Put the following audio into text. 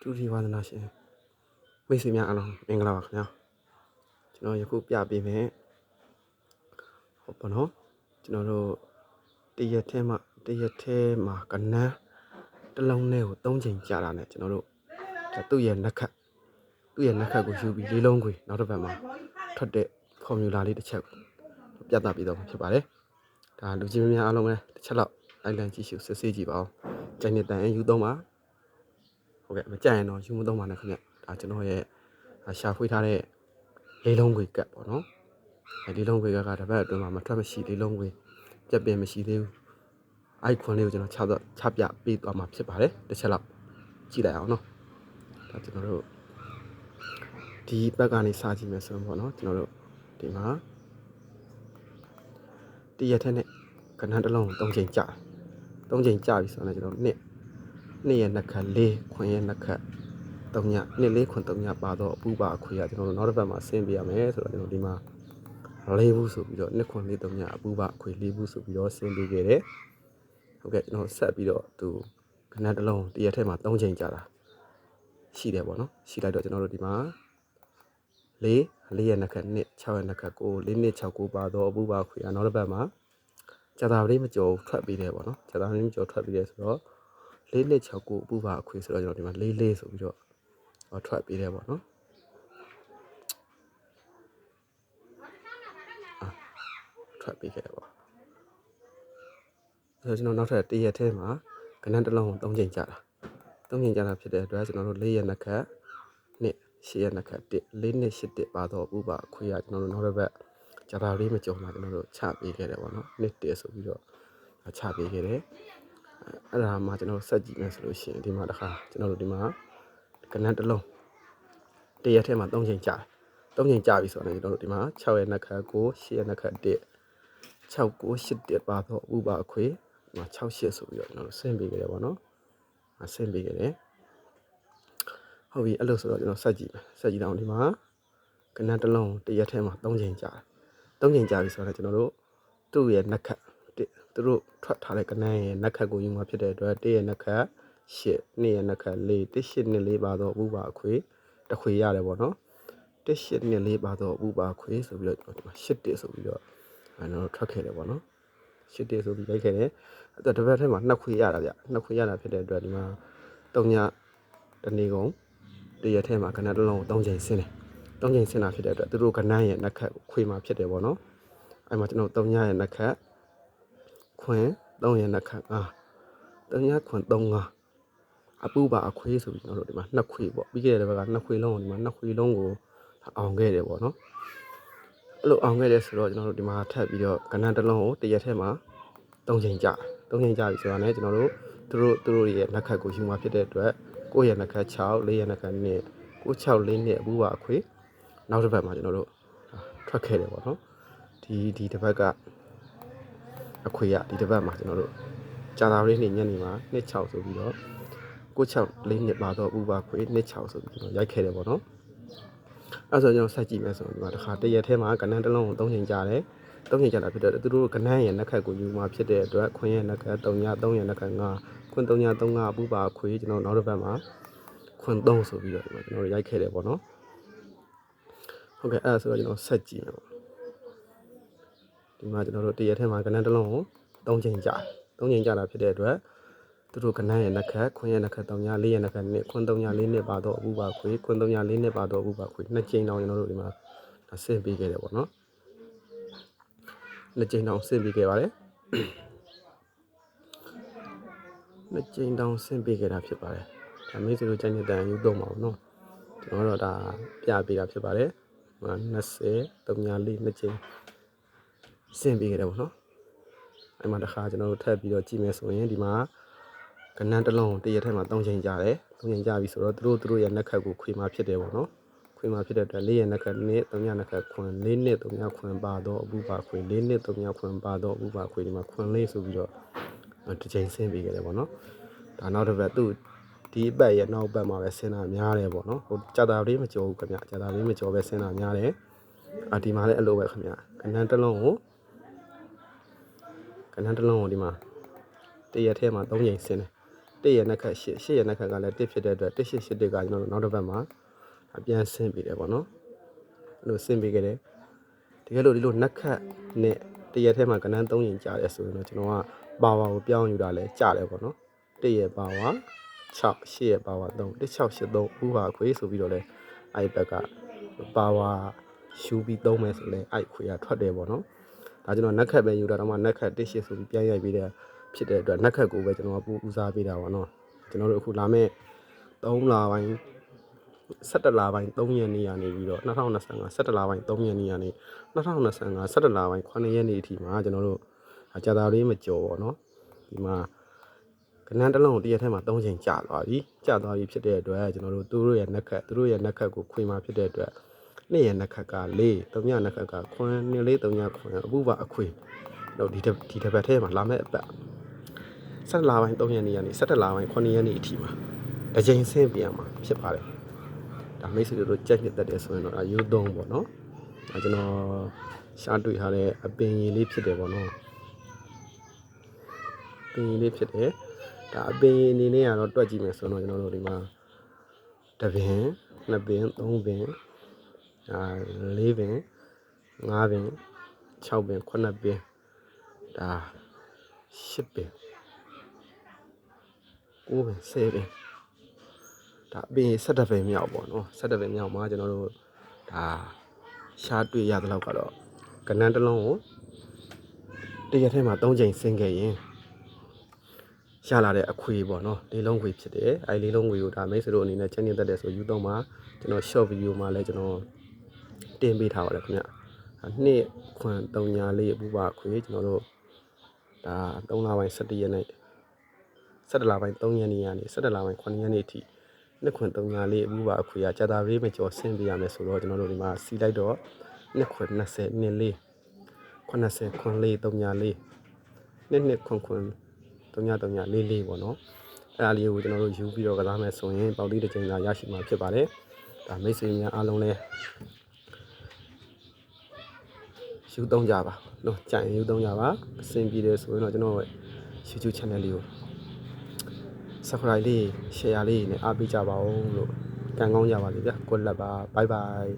တူဒီဝါသနာရှင်မိတ်ဆွေများအားလုံးမင်္ဂလာပါခင်ဗျာကျွန်တော်ယခုပြပေးမယ်ဟုတ်ပါနော်ကျွန်တော်တို့တရက်ထဲမှာတရက်ထဲမှာကနန်းတစ်လုံးနဲ့ကို၃ချိန်ကြာတာနဲ့ကျွန်တော်တို့ဒါသူ့ရဲ့နှက်ခတ်သူ့ရဲ့နှက်ခတ်ကိုယူပြီးလေးလုံးခွေနောက်တစ်ပတ်မှာထွက်တဲ့ဖော်မြူလာလေးတစ်ချက်ကိုပြသပေးတော့မှာဖြစ်ပါတယ်ဒါလူကြီးများအားလုံးပဲတစ်ချက်လောက်လိုက်လံကြည့်ရှုစစ်ဆေးကြည့်ပါဦးကျန်တဲ့တန်ယူသုံးပါ ဟုတ်ကဲ့မကြိုက်ရင်တော့ယူမသုံးပါနဲ့ခင်ဗျဒါကျွန်တော်ရဲ့ရှာဖွေထားတဲ့လေးလုံးခွေကတ်ပေါ့နော်အဲလေးလုံးခွေကတ်ကတပတ်အတွင်းမှာမထွက်မရှိလေးလုံးခွေပြက်ပင်မရှိသေးဘူးအိုက်ခွန်လေးကိုကျွန်တော်ချတော့ချပြပေးသွားမှာဖြစ်ပါတယ်တစ်ချက်လောက်ကြည့်လိုက်အောင်နော်ဒါကျွန်တော်တို့ဒီဘက်ကနေစားကြည့်မယ်ဆိုရင်ပေါ့နော်ကျွန်တော်တို့ဒီမှာတရက်ထက်နဲ့ကဏ္ဍတစ်လုံးကို၃ချိန်ကြာ၃ချိန်ကြာပြီဆိုတော့ကျွန်တော်နှစ် နှစ်ရဲ့နှစ်ခတ်လေးခွင်ရဲ့နှစ်ခတ်သုံးညနှစ်လေးခွင်သုံးညပါတော့အပူပါအခွေရကျွန်တော်တို့နောက်တစ်ပတ်မှာဆင်းပြရမယ်ဆိုတော့ကျွန်တော်ဒီမှာလေးဘူးဆိုပြီးတော့နှစ်ခွင်လေးသုံးညအပူပါအခွေလေးဘူးဆိုပြီးတော့ဆင်းပြခဲ့တယ်ဟုတ်ကဲ့ကျွန်တော်ဆက်ပြီးတော့သူခဏတစ်လုံးတရက်ထဲမှာ၃ချိန်ကြာတာရှိတယ်ပေါ့နော်ရှိလိုက်တော့ကျွန်တော်တို့ဒီမှာလေးလေးရဲ့နှစ်ခတ်နှစ်6ရဲ့နှစ်ခတ်ကိုလေးနှစ်6ကိုပါတော့အပူပါအခွေရနောက်တစ်ပတ်မှာကျတာလေးမကြော်ထွက်ပြီးတယ်ပေါ့နော်ကျတာလေးမကြော်ထွက်ပြီးတယ်ဆိုတော့ လေးနှစ်6ကိုအပူပါအခွေဆိုတော့ကျွန်တော်ဒီမှာလေးလေးဆိုပြီးတော့ဟောထွက်ပေးတယ်ပေါ့နော်အာထွက်ပေးခဲ့တယ်ပေါ့ဆိုတော့ကျွန်တော်နောက်ထပ်တရက်ထဲမှာကနန်းတစ်လုံးကို3ချိန်ကြာတာ3ချိန်ကြာတာဖြစ်တဲ့အတွက်ကျွန်တော်တို့၄ရက်နှစ်ခတ်နှစ်၈ရက်နှစ်ခတ်တစ်၄နှစ်၈တစ်ပါတော့အပူပါအခွေကကျွန်တော်တို့နောက်တစ်ပတ်ကြာတာလေးမကြုံမှာကျွန်တော်တို့ချပေးခဲ့တယ်ပေါ့နော်နှစ်တည်းဆိုပြီးတော့ချပေးခဲ့တယ် အဲ့ဒါမှကျွန်တော်ဆက်ကြည့်မယ်ဆိုလို့ရှိရင်ဒီမှာတစ်ခါကျွန်တော်တို့ဒီမှာကနန်းတစ်လုံးတရက်ထဲမှာ3ချိန်ကြာတယ်3ချိန်ကြာပြီဆိုတော့ကျွန်တော်တို့ဒီမှာ6ရက်နှစ်ခတ်ကို10ရက်နှစ်ခတ်1 6ကို8တက်ပါတော့ဥပါအခွေဒီမှာ6 8ဆိုပြီးတော့ကျွန်တော်တို့ဆင်းပေးခဲ့တယ်ပေါ့နော်အဆင်းပေးခဲ့တယ်ဟုတ်ပြီအဲ့လိုဆိုတော့ကျွန်တော်ဆက်ကြည့်မယ်ဆက်ကြည့်တော့ဒီမှာကနန်းတစ်လုံးတရက်ထဲမှာ3ချိန်ကြာတယ်3ချိန်ကြာပြီဆိုတော့ကျွန်တော်တို့သူ့ရဲ့နှစ်ခတ်တစ် သူတို့ထွက်ထားတဲ့ကနန်းရဲ့နက်ခတ်ကိုယူมาဖြစ်တဲ့အတွက်တစ်ရဲ့နက်ခတ်ရှစ်နှစ်ရဲ့နက်ခတ်လေးတစ်ရှစ်နှစ်လေးပါတော့ဥပါအခွေတစ်ခွေရတယ်ပေါ့နော်တစ်ရှစ်နှစ်လေးပါတော့ဥပါအခွေဆိုပြီးတော့ဒီမှာရှစ်တစ်ဆိုပြီးတော့အဲတော့ထွက်ခဲ့တယ်ပေါ့နော်ရှစ်တစ်ဆိုပြီးရိုက်ခဲ့တယ်အဲ့တော့တစ်ပတ်ထဲမှာနှစ်ခွေရတာဗျနှစ်ခွေရတာဖြစ်တဲ့အတွက်ဒီမှာတုံညတနေ့ကုန်တရက်ထဲမှာကနန်းတစ်လုံးကို၃ချိန်ဆင်းတယ်၃ချိန်ဆင်းတာဖြစ်တဲ့အတွက်သူတို့ကနန်းရဲ့နက်ခတ်ခွေမှာဖြစ်တယ်ပေါ့နော်အဲ့မှာကျွန်တော်တုံညရဲ့နက်ခတ် ခွင်3ရက်နှစ်ခတ်5တ냐ခွင်3 5အပူပါအခွေးဆိုပြီးကျွန်တော်တို့ဒီမှာနှစ်ခွေပေါ့ပြီးခဲ့တဲ့ဘက်ကနှစ်ခွေလုံးကိုဒီမှာနှစ်ခွေလုံးကိုအောင်ခဲ့တယ်ပေါ့နော်အဲ့လိုအောင်ခဲ့တယ်ဆိုတော့ကျွန်တော်တို့ဒီမှာထပ်ပြီးတော့ကဏ္ဍတစ်လုံးကိုတရက်ထဲမှာ3ချိန်ကြာ3ချိန်ကြာပြီဆိုတာနဲ့ကျွန်တော်တို့သူတို့သူတို့ရဲ့နှစ်ခတ်ကိုယူมาဖြစ်တဲ့အတွက်ကိုယ့်ရဲ့နှစ်ခတ်6 4ရဲ့နှစ်ခတ်2ကို6 4နှစ်အပူပါအခွေးနောက်တစ်ပတ်မှာကျွန်တော်တို့ထွက်ခဲ့တယ်ပေါ့နော်ဒီဒီတစ်ပတ်က အခွေရဒီတစ်ပတ်မှာကျွန်တော်တို့ကြာတာလေးနေ့ညနေမှာနှစ်6ဆိုပြီးတော့ကို6လေးနှစ်ပါတော့ဥပါခွေနှစ်6ဆိုပြီးကျွန်တော်ရိုက်ခဲ့တယ်ပေါ့နော်အဲ့ဆိုကျွန်တော်ဆက်ကြည့်မယ်ဆိုရင်ဒီမှာတစ်ခါတရက်ထဲမှာကနန်းတစ်လုံးကို3ချိန်ကြာတယ်3ချိန်ကြာတာဖြစ်တော့သူတို့ကနန်းရဲ့နှက်ခတ်ကိုယူมาဖြစ်တဲ့အတွက်ခွင်ရဲ့နှက်ခတ်3ည3ရဲ့နှက်ခတ်5ခွင်3ည3 5ဥပါခွေကျွန်တော်နောက်တစ်ပတ်မှာခွင်3ဆိုပြီးတော့ဒီမှာကျွန်တော်ရိုက်ခဲ့တယ်ပေါ့နော်ဟုတ်ကဲ့အဲ့ဒါဆိုတော့ကျွန်တော်ဆက်ကြည့်မယ်ပေါ့ ဒီမှာကျွန်တော်တို့တရက်ထဲမှာကနန်းတစ်လုံးကို၃ချိန်ကြာ၃ချိန်ကြာတာဖြစ်တဲ့အတွက်သူတို့ကနန်းရဲ့နှက်ခတ်ခွင်းရဲ့နှက်ခတ်၃ည၄ရဲ့နှက်ခတ်နဲ့ခွင်း၃ည၄နှစ်ပါတော့အပူပါခွေခွင်း၃ည၄နှစ်ပါတော့အပူပါခွေနှစ်ချိန်တောင်ကျွန်တော်တို့ဒီမှာဆင့်ပေးခဲ့တယ်ပေါ့နော်နှစ်ချိန်တောင်ဆင့်ပေးခဲ့ပါတယ်နှစ်ချိန်တောင်ဆင့်ပေးခဲ့တာဖြစ်ပါတယ်ဒါမေးစလို့ကြိုက်တဲ့တန်ယူတော့မှာပေါ့နော်ကျွန်တော်တို့ဒါပြပေးတာဖြစ်ပါတယ်20 3ည4နှစ်ချိန် ဆင့်ပေးခဲ့တယ်ပေါ့နော်အဲ့မှာတစ်ခါကျွန်တော်တို့ထပ်ပြီးတော့ကြည့်မယ်ဆိုရင်ဒီမှာကနန်းတစ်လုံးတရက်ထဲမှာ3ချိန်ကြာတယ်3ချိန်ကြာပြီဆိုတော့သူတို့သူတို့ရဲ့နှက်ခတ်ကိုခွေမာဖြစ်တယ်ပေါ့နော်ခွေမာဖြစ်တဲ့အတွက်၄ရဲ့နှက်ခတ်နဲ့3ညနှက်ခတ်ခွင်၄နှစ်3ညခွင်ပါတော့အပူပါခွေ၄နှစ်3ညခွင်ပါတော့အပူပါခွေဒီမှာခွင်လေးဆိုပြီးတော့တစ်ချိန်ဆင်းပေးခဲ့တယ်ပေါ့နော်ဒါနောက်တစ်ပတ်သူ့ဒီအပတ်ရဲ့နောက်ပတ်မှာပဲဆင်းတာများတယ်ပေါ့နော်ဟိုကြာတာလေးမကြောဘူးခင်ဗျကြာတာလေးမကြောပဲဆင်းတာများတယ်အာဒီမှာလည်းအဲ့လိုပဲခင်ဗျကနန်းတစ်လုံးကို ကနန်းတစ်လုံးကိုဒီမှာတရက်ထဲမှာ3ချိန်ဆင်းတယ်တစ်ရဲ့နက်ခတ်ရှစ်ရှစ်ရဲ့နက်ခတ်ကလည်းတစ်ဖြစ်တဲ့အတွက်တစ်ရှစ်ရှစ်တစ်ကကျွန်တော်တို့နောက်တစ်ပတ်မှာအပြန်ဆင်းပြီးတယ်ပေါ့နော်အဲ့လိုဆင်းပြီးကြတယ်တကယ်လို့ဒီလိုနက်ခတ်နဲ့တရက်ထဲမှာကနန်း3ရင်ကြာတယ်ဆိုရင်တော့ကျွန်တော်ကပါဝါကိုပြောင်းယူတာလဲကြာတယ်ပေါ့နော်တစ်ရဲ့ပါဝါ6ရှစ်ရဲ့ပါဝါ3 1683ဥပါခွေဆိုပြီးတော့လဲအဲ့ဘက်ကပါဝါရှူပြီးသုံးမယ်ဆိုလဲအဲ့ခွေကထွက်တယ်ပေါ့နော် ဒါကျွန်တော်နက်ခတ်ပဲယူတာတော့မှနက်ခတ်တစ်ရှစ်ဆိုပြီးပြန်ရိုက်ပြီးတဲ့ဖြစ်တဲ့အတွက်နက်ခတ်ကိုပဲကျွန်တော်ကပိုဦးစားပေးတာပေါ့နော်ကျွန်တော်တို့အခုလာမဲ့3လပိုင်း17လပိုင်း3ရက်နေ့ကနေပြီးတော့2025 17လပိုင်း3ရက်နေ့ကနေ2025 17လပိုင်း9ရက်နေ့အထိမှာကျွန်တော်တို့ကြာတာလေးမကြော်ပေါ့နော်ဒီမှာကနန်းတလုံးကိုတရက်ထဲမှာ3ချိန်ကြာသွားပြီကြာသွားပြီဖြစ်တဲ့အတွက်ကျွန်တော်တို့သူတို့ရဲ့နက်ခတ်သူတို့ရဲ့နက်ခတ်ကိုခွေမှာဖြစ်တဲ့အတွက် နေ့ရနက်ခတ်က၄၃ညနက်ခတ်ကခွန်းနှစ်လေး၃ညခွန်းအပူပါအခွေတော့ဒီတစ်ဒီတစ်ပတ်ထဲမှာလာမဲ့အပတ်ဆက်လာပိုင်း၃ရက်နေ့ကနေဆက်တလာပိုင်း9ရက်နေ့အထိမှာတစ်ချိန်ဆင်းပြန်မှာဖြစ်ပါတယ်ဒါမိတ်ဆွေတို့ကြက်နှစ်သက်တယ်ဆိုရင်တော့ယူသုံးပေါ့နော်အဲကျွန်တော်ရှားတွေ့ထားတဲ့အပင်ရည်လေးဖြစ်တယ်ပေါ့နော်ပင်ရည်လေးဖြစ်တယ်ဒါအပင်ရည်အနေနဲ့ကတော့တွက်ကြည့်မယ်ဆိုတော့ကျွန်တော်တို့ဒီမှာတစ်ပင်နှစ်ပင်သုံးပင် အာ၄ပင်၅ပင်6ပင်9ပင်ဒါ10ပင်9ပင်10ပင်ဒါအပင်17ပင်မြောက်ပေါ့နော်17ပင်မြောက်မှာကျွန်တော်တို့ဒါရှားတွေ့ရတဲ့လောက်ကတော့ကနန်းတစ်လုံးကိုတရက်ထဲမှာ3ချိန်ဆင်းခဲ့ရင်ရှားလာတဲ့အခွေပေါ့နော်လေးလုံးခွေဖြစ်တယ်အဲလေးလုံးခွေကိုဒါမိတ်ဆွေတို့အနေနဲ့ချက်နေတတ်တယ်ဆိုယူတော့မှာကျွန်တော် short video မှာလည်းကျွန်တော် တင်ပေးထားပါတယ်ခင်ဗျ။နှစ်ခွန်3ညာလေးအပူပါခွေကျွန်တော်တို့ဒါ3လပိုင်း17ရက်နေ့17လပိုင်း3ရက်နေ့ကနေ17လပိုင်း9ရက်နေ့ထိနှစ်ခွန်3ညာလေးအပူပါအခွေကကြာတာလေးမကျော်ဆင်းပေးရမယ်ဆိုတော့ကျွန်တော်တို့ဒီမှာစီလိုက်တော့နှစ်ခွန်20နှစ်လေး80ခွန်လေး3ညာလေးနှစ်နှစ်ခွန်ခွန်3ညာ3ညာလေးလေးပေါ့နော်။အဲ့ဒါလေးကိုကျွန်တော်တို့ယူပြီးတော့ကစားမယ်ဆိုရင်ပေါက်လေးတစ်ချိန်သာရရှိမှာဖြစ်ပါတယ်။ဒါမိတ်ဆွေများအားလုံးလည်း ယူသုံးကြပါနော်ကြိုင်ယူသုံးကြပါအဆင်ပြေတယ်ဆိုရင်တော့ကျွန်တော်ရဲ့ YouTube channel လေးကို subscribe လေး share လေးနဲ့အားပေးကြပါဦးလို့ကံကောင်းကြပါစေဗျာကိုလက်ပါ bye bye